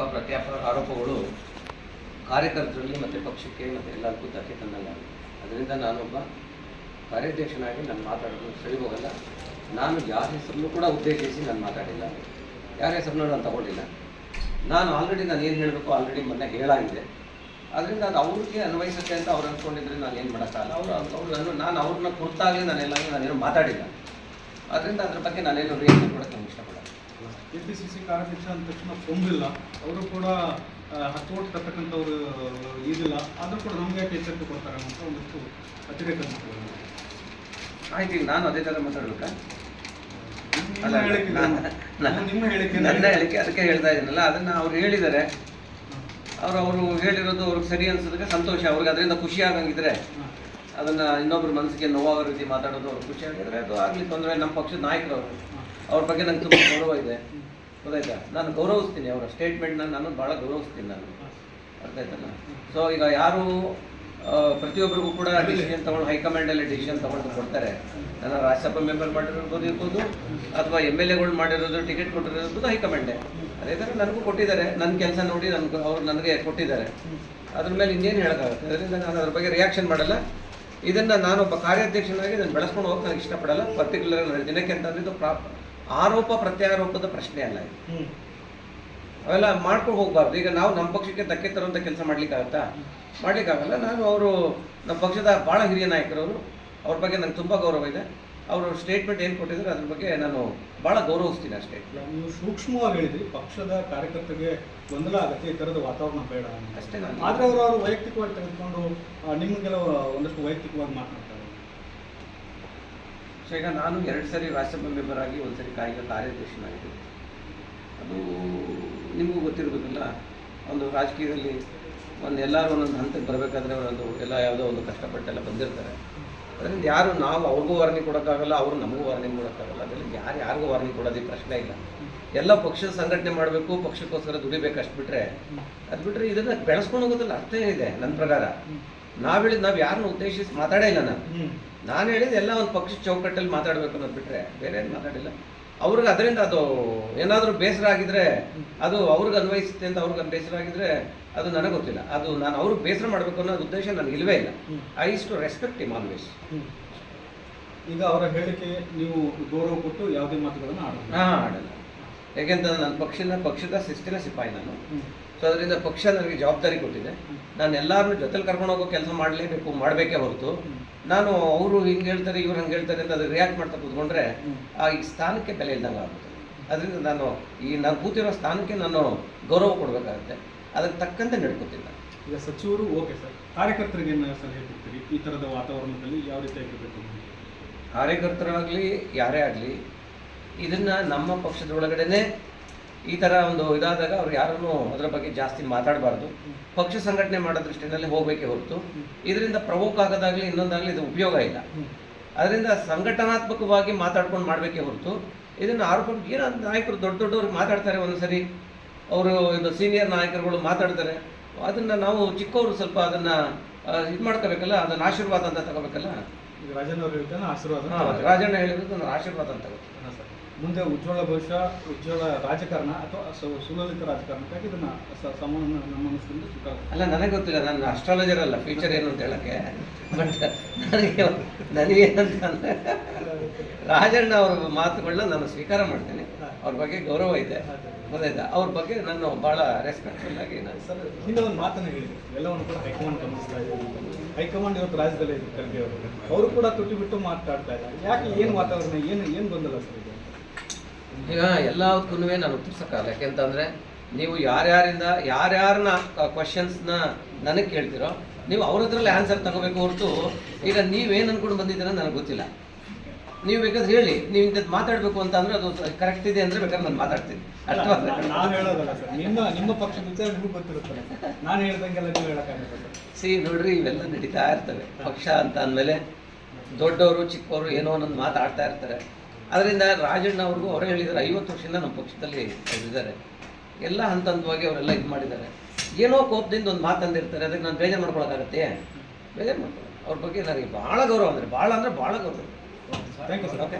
ಆರೋಪ ಪ್ರತ್ಯಾಪ ಆರೋಪಗಳು ಕಾರ್ಯಕರ್ತರಲ್ಲಿ ಮತ್ತು ಪಕ್ಷಕ್ಕೆ ಮತ್ತು ಎಲ್ಲರಿಗೂ ಧಕ್ಕೆ ತನ್ನಲ್ಲ ಅದರಿಂದ ನಾನೊಬ್ಬ ಕಾರ್ಯಾಧ್ಯಕ್ಷನಾಗಿ ನಾನು ಮಾತಾಡೋದು ಸರಿ ಹೋಗಲ್ಲ. ನಾನು ಯಾರ ಹೆಸರನ್ನು ಕೂಡ ಉದ್ದೇಶಿಸಿ ನಾನು ಮಾತಾಡಿಲ್ಲ. ಯಾರ ಹೆಸರನ್ನು ನಾನು ತಗೊಂಡಿಲ್ಲ. ನಾನು ಆಲ್ರೆಡಿ ನಾನು ಏನು ಹೇಳಬೇಕು ಆಲ್ರೆಡಿ ಮೊನ್ನೆ ಹೇಳಾಗಿದೆ. ಅದರಿಂದ ಅದು ಅವ್ರಿಗೆ ಅನ್ವಯಿಸುತ್ತೆ ಅಂತ ಅವ್ರು ಅಂದ್ಕೊಂಡಿದ್ರೆ ನಾನು ಏನು ಮಾಡೋಕ್ಕಾಗಲ್ಲ. ಅವರು ಅವ್ರು ನಾನು ನಾನು ಅವ್ರನ್ನ ಕುರಿತಾಗಲಿ ನಾನೆಲ್ಲ ನಾನೇನು ಮಾತಾಡಿಲ್ಲ. ಅದರಿಂದ ಅದ್ರ ಬಗ್ಗೆ ನಾನೇನು ರೀತಿ ಕೂಡ ನಾನು ಇಷ್ಟಪಡೋಲ್ಲ. ಕೆ ಪಿ ಸಿ ಸಿ ಕಾರ್ಯಾಧ್ಯಕ್ಷ ಅಂದ ತಕ್ಷಣ ಕೊಂಬಿಲ್ಲ ಅವರು ಕೂಡ ಹತ್ತು ಓಟ್ ತರ್ತಕ್ಕಂಥವ್ರು ಇದಿಲ್ಲ. ಆದರೂ ಕೂಡ ನಮಗೆ ಯಾಕೆ ಎಚ್ಚರಿಕೆ ಕೊಡ್ತಾರೆ ಅಂತ ಒಂದಷ್ಟು ಅತಿರೇಕ. ಆಯ್ತು ಈಗ ನಾನು ಅದೇ ಥರ ಮಾತಾಡಬೇಕಾ? ಅಲ್ಲ, ಹೇಳಿಕೆ ನಿಮ್ಮ ಹೇಳಿಕೆ ನನ್ನ ಹೇಳಿಕೆ ಅದಕ್ಕೆ ಹೇಳ್ತಾ ಇದ್ದೀನಲ್ಲ ಅದನ್ನು ಅವ್ರು ಹೇಳಿದ್ದಾರೆ. ಅವ್ರು ಅವರು ಹೇಳಿರೋದು ಅವ್ರಿಗೆ ಸರಿ ಅನ್ಸೋದಕ್ಕೆ ಸಂತೋಷ. ಅವ್ರಿಗೆ ಅದರಿಂದ ಖುಷಿ ಆಗಂಗಿದ್ರೆ ಅದನ್ನು ಇನ್ನೊಬ್ಬರ ಮನಸ್ಸಿಗೆ ನೋವಾಗೋ ರೀತಿ ಮಾತಾಡೋದು ಅವ್ರಿಗೆ ಖುಷಿ ಆಗಿದ್ರೆ ಅದು ಆಗಲಿ ತೊಂದರೆ ನಮ್ಮ ಪಕ್ಷದ ನಾಯಕರು ಅವರು. ಅವ್ರ ಬಗ್ಗೆ ನಂಗೆ ತುಂಬ ಗೌರವ ಇದೆ. ಗೊತ್ತಾಯ್ತಾ? ನಾನು ಗೌರವಿಸ್ತೀನಿ ಅವರ ಸ್ಟೇಟ್ಮೆಂಟ್ನ ನಾನು ಭಾಳ ಗೌರವಿಸ್ತೀನಿ ನಾನು. ಅರ್ಥ ಆಯ್ತಲ್ಲ? ಸೊ ಈಗ ಯಾರು ಪ್ರತಿಯೊಬ್ಬರಿಗೂ ಕೂಡ ಡಿಸಿಷನ್ ತಗೊಂಡು ಹೈಕಮಾಂಡಲ್ಲಿ ಡಿಸಿಷನ್ ತಗೊಂಡು ಕೊಡ್ತಾರೆ. ನನ್ನ ರಾಜ್ಯಸಭಾ ಮೆಂಬರ್ ಮಾಡಿರೋದು ಇರ್ಬೋದು, ಅಥವಾ ಎಂ ಎಲ್ ಎಗಳು ಮಾಡಿರೋದು ಟಿಕೆಟ್ ಕೊಟ್ಟಿರೋದು ಹೈಕಮಾಂಡೆ ಅದೇ ಥರ ನನಗೂ ಕೊಟ್ಟಿದ್ದಾರೆ. ನನ್ನ ಕೆಲಸ ನೋಡಿ ನನ್ಗೆ, ಅವ್ರು ನನಗೆ ಕೊಟ್ಟಿದ್ದಾರೆ. ಅದ್ರ ಮೇಲೆ ಇನ್ನೇನು ಹೇಳೋಕ್ಕಾಗುತ್ತೆ? ಅದರಿಂದ ನಾನು ಅದ್ರ ಬಗ್ಗೆ ರಿಯಾಕ್ಷನ್ ಮಾಡಲ್ಲ. ಇದನ್ನು ನಾನೊಬ್ಬ ಕಾರ್ಯಾಧ್ಯಕ್ಷನಾಗಿ ನಾನು ಬೆಳೆಸ್ಕೊಂಡು ಹೋಗಕ್ಕೆ ನನಗೆ ಇಷ್ಟಪಡಲ್ಲ. ಪರ್ಟಿಕ್ಯುಲರ್ ದಿನಕ್ಕೆ ಅಂತಂದ್ರೆ ಇದು ಪ್ರಾ ಆರೋಪ ಪ್ರತ್ಯಾರೋಪದ ಪ್ರಶ್ನೆ ಅಲ್ಲ ಇದು. ಅವೆಲ್ಲ ಮಾಡ್ಕೊಂಡು ಹೋಗ್ಬಾರ್ದು. ಈಗ ನಾವು ನಮ್ಮ ಪಕ್ಷಕ್ಕೆ ಧಕ್ಕೆ ತರುವಂಥ ಕೆಲಸ ಮಾಡ್ಲಿಕ್ಕಾಗತ್ತಾ? ಮಾಡ್ಲಿಕ್ಕಾಗಲ್ಲ. ನಾನು ಅವರು ನಮ್ಮ ಪಕ್ಷದ ಭಾಳ ಹಿರಿಯ ನಾಯಕರವರು ಅವ್ರ ಬಗ್ಗೆ ನಂಗೆ ತುಂಬ ಗೌರವ ಇದೆ. ಅವರು ಸ್ಟೇಟ್ಮೆಂಟ್ ಏನು ಕೊಟ್ಟಿದ್ರು ಅದ್ರ ಬಗ್ಗೆ ನಾನು ಭಾಳ ಗೌರವಿಸ್ತೀನಿ ಅಷ್ಟೇ. ನೀವು ಸೂಕ್ಷ್ಮವಾಗಿ ಹೇಳಿದ್ರಿ. ಪಕ್ಷದ ಕಾರ್ಯಕರ್ತರಿಗೆ ಗೊಂದಲ ಆಗುತ್ತೆ. ಈ ಥರದ ವಾತಾವರಣ ಬೇಡ ಅಂತ. ಅಷ್ಟೇ ನಾನು. ಆದ್ರೆ ಅವರು ಅವರು ವೈಯಕ್ತಿಕವಾಗಿ ತೆಗೆದುಕೊಂಡು ನಿಮ್ಮ ಕೆಲವು ಒಂದಷ್ಟು ವೈಯಕ್ತಿಕವಾಗಿ ಮಾತನಾಡ್ತಾರೆ. ಈಗ ನಾನು ಎರಡು ಸರಿ ರಾಜ್ಯಸಭಾ ಮೆಂಬರ್ ಆಗಿ ಒಂದು ಸರಿ ಕಾಯಿಗ ಕಾರ್ಯಾಧ್ಯಕ್ಷನಾಗಿದ್ದೆ ಅದು ನಿಮಗೂ ಗೊತ್ತಿರಬೇಕಲ್ಲ ಒಂದು ರಾಜಕೀಯದಲ್ಲಿ ಒಂದು ಎಲ್ಲರೂ ಒಂದೊಂದು ಹಂತಕ್ಕೆ ಬರಬೇಕಾದ್ರೆ ಒಂದು ಎಲ್ಲ ಯಾವುದೋ ಒಂದು ಕಷ್ಟಪಟ್ಟೆಲ್ಲ ಬಂದಿರ್ತಾರೆ. ಅದರಿಂದ ಯಾರು ನಾವು ಅವ್ರಿಗೂ ವಾರ್ನಿಂಗ್ ಕೊಡೋಕ್ಕಾಗಲ್ಲ, ಅವರು ನಮಗೂ ವಾರ್ನಿಂಗ್ ಕೊಡೋಕ್ಕಾಗಲ್ಲ. ಅದರಲ್ಲಿ ಯಾರು ಯಾರಿಗೂ ವಾರ್ನಿಂಗ್ ಕೊಡೋದು ಪ್ರಶ್ನೆ ಇಲ್ಲ. ಎಲ್ಲ ಪಕ್ಷದ ಸಂಘಟನೆ ಮಾಡಬೇಕು, ಪಕ್ಷಕ್ಕೋಸ್ಕರ ದುಡಿಬೇಕು ಅಷ್ಟು ಬಿಟ್ಟರೆ ಅದು ಬಿಟ್ಟರೆ ಇದನ್ನು ಬೆಳೆಸ್ಕೊಂಡು ಹೋಗೋದ್ರಲ್ಲಿ ಅರ್ಥ ಏನಿದೆ ನನ್ನ ಪ್ರಕಾರ. ನಾವು ಹೇಳಿದ್ ನಾವು ಯಾರನ್ನ ಉದ್ದೇಶಿಸಿ ಮಾತಾಡೇ ಇಲ್ಲ ನಾನು. ನಾನು ಹೇಳಿದ ಎಲ್ಲ ಒಂದು ಪಕ್ಷ ಚೌಕಟ್ಟಲ್ಲಿ ಮಾತಾಡಬೇಕು ಅನ್ನೋದು ಬಿಟ್ಟರೆ ಬೇರೆ ಏನು ಮಾತಾಡಿಲ್ಲ. ಅವ್ರಿಗೆ ಅದರಿಂದ ಅದು ಏನಾದರೂ ಬೇಸರ ಆಗಿದ್ರೆ ಅದು ಅವ್ರಿಗೆ ಅನ್ವಯಿಸುತ್ತೆ ಅಂತ ಅವ್ರಿಗೆ ಬೇಸರ ಆಗಿದ್ರೆ ಅದು ನನಗೆ ಗೊತ್ತಿಲ್ಲ. ಅದು ನಾನು ಅವ್ರಿಗೆ ಬೇಸರ ಮಾಡಬೇಕು ಅನ್ನೋ ಉದ್ದೇಶ ನನಗೆ ಇಲ್ವೇ ಇಲ್ಲ. I is to respect him always. ಈಗ ಅವರ ಹೇಳಿಕೆ ನೀವು ಗೌರವ ಕೊಟ್ಟು ಯಾವುದೇ ಮಾತುಗಳನ್ನು ಆಡೋಣ ಹಾಂ ಆಡಲ್ಲ. ಯಾಕೆಂತಂದ್ರೆ ನನ್ನ ಪಕ್ಷದ ಪಕ್ಷದ ಶಿಸ್ತಿನ ಸಿಪಾಯಿ ನಾನು. ಸೊ ಅದರಿಂದ ಪಕ್ಷ ನನಗೆ ಜವಾಬ್ದಾರಿ ಕೊಟ್ಟಿದೆ. ನಾನು ಎಲ್ಲರನ್ನೂ ಜೊತೆಲಿ ಕರ್ಕೊಂಡು ಹೋಗೋ ಕೆಲಸ ಮಾಡಲೇಬೇಕು ಮಾಡಬೇಕೇ ಹೊರತು. ನಾನು ಅವರು ಹಿಂಗೆ ಹೇಳ್ತಾರೆ ಇವ್ರು ಹಂಗೆ ಹೇಳ್ತಾರೆ ಅಂತ ಅದು ರಿಯಾಕ್ಟ್ ಮಾಡ್ತಾ ಕೂತ್ಕೊಂಡ್ರೆ ಆ ಈ ಸ್ಥಾನಕ್ಕೆ ಬೆಲೆ ಇಲ್ದಂಗೆ ಆಗುತ್ತೆ. ಅದರಿಂದ ನಾನು ಈ ನಾನು ಕೂತಿರೋ ಸ್ಥಾನಕ್ಕೆ ನಾನು ಗೌರವ ಕೊಡಬೇಕಾಗುತ್ತೆ. ಅದಕ್ಕೆ ತಕ್ಕಂತೆ ನಡ್ಕೋತೀನಿ ನಾನು ಈಗ ಸಚಿವರು ಓಕೆ ಸರ್ ಕಾರ್ಯಕರ್ತರಿಗೆ ಏನು ಸಲಹೆ ಕೊಡ್ತೀರಿ? ಈ ಥರದ ವಾತಾವರಣದಲ್ಲಿ ಯಾವ ರೀತಿ ರೀತಿಯಾಗಿರಬೇಕು ಕಾರ್ಯಕರ್ತರಾಗಲಿ ಯಾರೇ ಆಗಲಿ ಇದನ್ನು ನಮ್ಮ ಪಕ್ಷದ ಒಳಗಡೆನೆ ಈ ಥರ ಒಂದು ಇದಾದಾಗ ಅವ್ರು ಯಾರನ್ನೂ ಅದರ ಬಗ್ಗೆ ಜಾಸ್ತಿ ಮಾತಾಡಬಾರ್ದು. ಪಕ್ಷ ಸಂಘಟನೆ ಮಾಡೋ ದೃಷ್ಟಿನಲ್ಲಿ ಹೋಗಬೇಕೇ ಹೊರತು. ಇದರಿಂದ ಪ್ರವೋಕ್ ಆಗೋದಾಗಲಿ ಇನ್ನೊಂದಾಗಲಿ ಇದು ಉಪಯೋಗ ಇಲ್ಲ. ಅದರಿಂದ ಸಂಘಟನಾತ್ಮಕವಾಗಿ ಮಾತಾಡ್ಕೊಂಡು ಮಾಡಬೇಕೇ ಹೊರತು. ಇದನ್ನು ಆರೋಪ ಏನೋ ನಾಯಕರು ದೊಡ್ಡ ದೊಡ್ಡವ್ರಿಗೆ ಮಾತಾಡ್ತಾರೆ ಒಂದ್ಸರಿ. ಅವರು ಇದು ಸೀನಿಯರ್ ನಾಯಕರುಗಳು ಮಾತಾಡ್ತಾರೆ. ಅದನ್ನು ನಾವು ಚಿಕ್ಕವರು ಸ್ವಲ್ಪ ಅದನ್ನು ಇದು ಮಾಡ್ಕೋಬೇಕಲ್ಲ ಅದನ್ನು ಆಶೀರ್ವಾದ ಅಂತ ತಗೋಬೇಕಲ್ಲ. ರಾಜಣ್ಣ ಹೇಳಿರೋದು ಆಶೀರ್ವಾದ ಅಂತ ಗೊತ್ತಿಲ್ಲ ಹಾ, ಸರ್. ಮುಂದೆ ಉಜ್ವಲ ಭವಿಷ್ಯ ಉಜ್ವಲ ರಾಜಕಾರಣ ಅಥವಾ ಸುಲಲಿತ ರಾಜಕಾರಣಕ್ಕಾಗಿ ಇದನ್ನ ಸಮಾನ ನಮ್ಮ ಮನಸ್ಸಿನಿಂದ ಸ್ವೀಕಾರ ಅಲ್ಲ ನನಗೆ ಗೊತ್ತಿಲ್ಲ. ನಾನು ಅಸ್ಟ್ರಾಲಜರ್ ಅಲ್ಲ. ಫ್ಯೂಚರ್ ಏನು ಅಂತ ಹೇಳಕ್ಕೆ. ಬಟ್ ನನಗೆ ನನಗೇನಂತ ಅಂದರೆ ರಾಜಣ್ಣ ಅವ್ರ ಮಾತುಗಳನ್ನ ನಾನು ಸ್ವೀಕಾರ ಮಾಡ್ತೇನೆ. ಅವ್ರ ಬಗ್ಗೆ ಗೌರವ ಇದೆ. ಗೊತ್ತಾಯ್ತಾ ಅವ್ರ ಬಗ್ಗೆ ನಾನು ಭಾಳ ರೆಸ್ಪೆಕ್ಟ್ಫುಲ್ ಆಗಿ ನಾನು ಸರ್ ಹಿಂದೆ ಒಂದು ಮಾತನ್ನು ಹೇಳಿದೆ ಎಲ್ಲವನ್ನು ಕೂಡ ಹೈಕಮಾಂಡ್ ಗಮನಿಸ್ತಾ ಇದ್ದೀನಿ ಹೈಕಮಾಂಡ್ ಇವತ್ತು ರಾಜ್ಯದಲ್ಲೇ ಇದೆ ಖರ್ಗೆ ಅವರು. ಅವರು ಕೂಡ ತುಟಿ ಬಿಟ್ಟು ಮಾತಾಡ್ತಾ ಇದ್ದಾರೆ. ಯಾಕೆ ಏನು ವಾತಾವರಣ ಏನು ಏನು ಗೊಂದಲ ಸರ್ ಈಗ ಎಲ್ಲದಕ್ಕೂ ನಾನು ಯಾಕೆ ಯಾಕೆಂತಂದರೆ ನೀವು ಯಾರ್ಯಾರಿಂದ ಯಾರ್ಯಾರನ್ನ ಕ್ವಶನ್ಸ್ನ ನನಗೆ ಕೇಳ್ತಿರೋ ನೀವು ಅವ್ರ ಹತ್ರಲ್ಲಿ ಆನ್ಸರ್ ತಗೋಬೇಕು ಹೊರತು ಈಗ ನೀವೇನು ಅನ್ಕೊಂಡು ಬಂದಿದ್ದೀರ ನನಗೆ ಗೊತ್ತಿಲ್ಲ. ನೀವು ಬೇಕಾದ್ರೆ ಹೇಳಿ ನೀವು ಇಂಥದ್ದು ಮಾತಾಡಬೇಕು ಅಂತ ಅಂದರೆ ಅದು ಕರೆಕ್ಟ್ ಇದೆ ಅಂದರೆ ಬೇಕಾದ್ರೆ ನಾನು ಮಾತಾಡ್ತೀನಿ. ಅಷ್ಟೇ ನಾನು ಹೇಳೋದಲ್ಲ ಸರ್ ನಿಮ್ಮ ನಿಮ್ಮ ಪಕ್ಷದ ವಿಚಾರ ನಿಮಗೆ ಗೊತ್ತಿರುತ್ತಲ್ಲ ನಾನು ಹೇಳ್ದಂಗೆಲ್ಲ ನೀವು ಹೇಳೋಕ್ಕಾಗಲ್ಲ ಸಿ ನೋಡ್ರಿ ಇವೆಲ್ಲ ನಡೀತಾ ಇರ್ತವೆ. ಪಕ್ಷ ಅಂತ ಅಂದಮೇಲೆ ದೊಡ್ಡವರು ಚಿಕ್ಕವರು ಏನೋ ಒಂದೊಂದು ಮಾತಾಡ್ತಾ ಇರ್ತಾರೆ. ಅದರಿಂದ ರಾಜಣ್ಣ ಅವ್ರಿಗೂ ಅವರೇ ಹೇಳಿದ್ದಾರೆ ಐವತ್ತು ವರ್ಷದಿಂದ ನಮ್ಮ ಪಕ್ಷದಲ್ಲಿ ಇದ್ದಾರೆ. ಎಲ್ಲ ಹಂತ ಹಂತವಾಗಿ ಅವರೆಲ್ಲ ಇದು ಮಾಡಿದ್ದಾರೆ. ಏನೋ ಕೋಪದಿಂದ ಒಂದು ಮಾತಂದಿರ್ತಾರೆ ಅದಕ್ಕೆ ನಾನು ಬೇಜಾರು ಮಾಡ್ಕೊಳಕ್ಕಾಗತ್ತೆ? ಬೇಜಾರು ಮಾಡ್ಕೊಳ್ಳೋದು ಅವ್ರ ಬಗ್ಗೆ ನನಗೆ ಭಾಳ ಗೌರವ ಅಂದರೆ ಭಾಳ ಅಂದರೆ ಭಾಳ ಗೌರವ. Thank you sir okay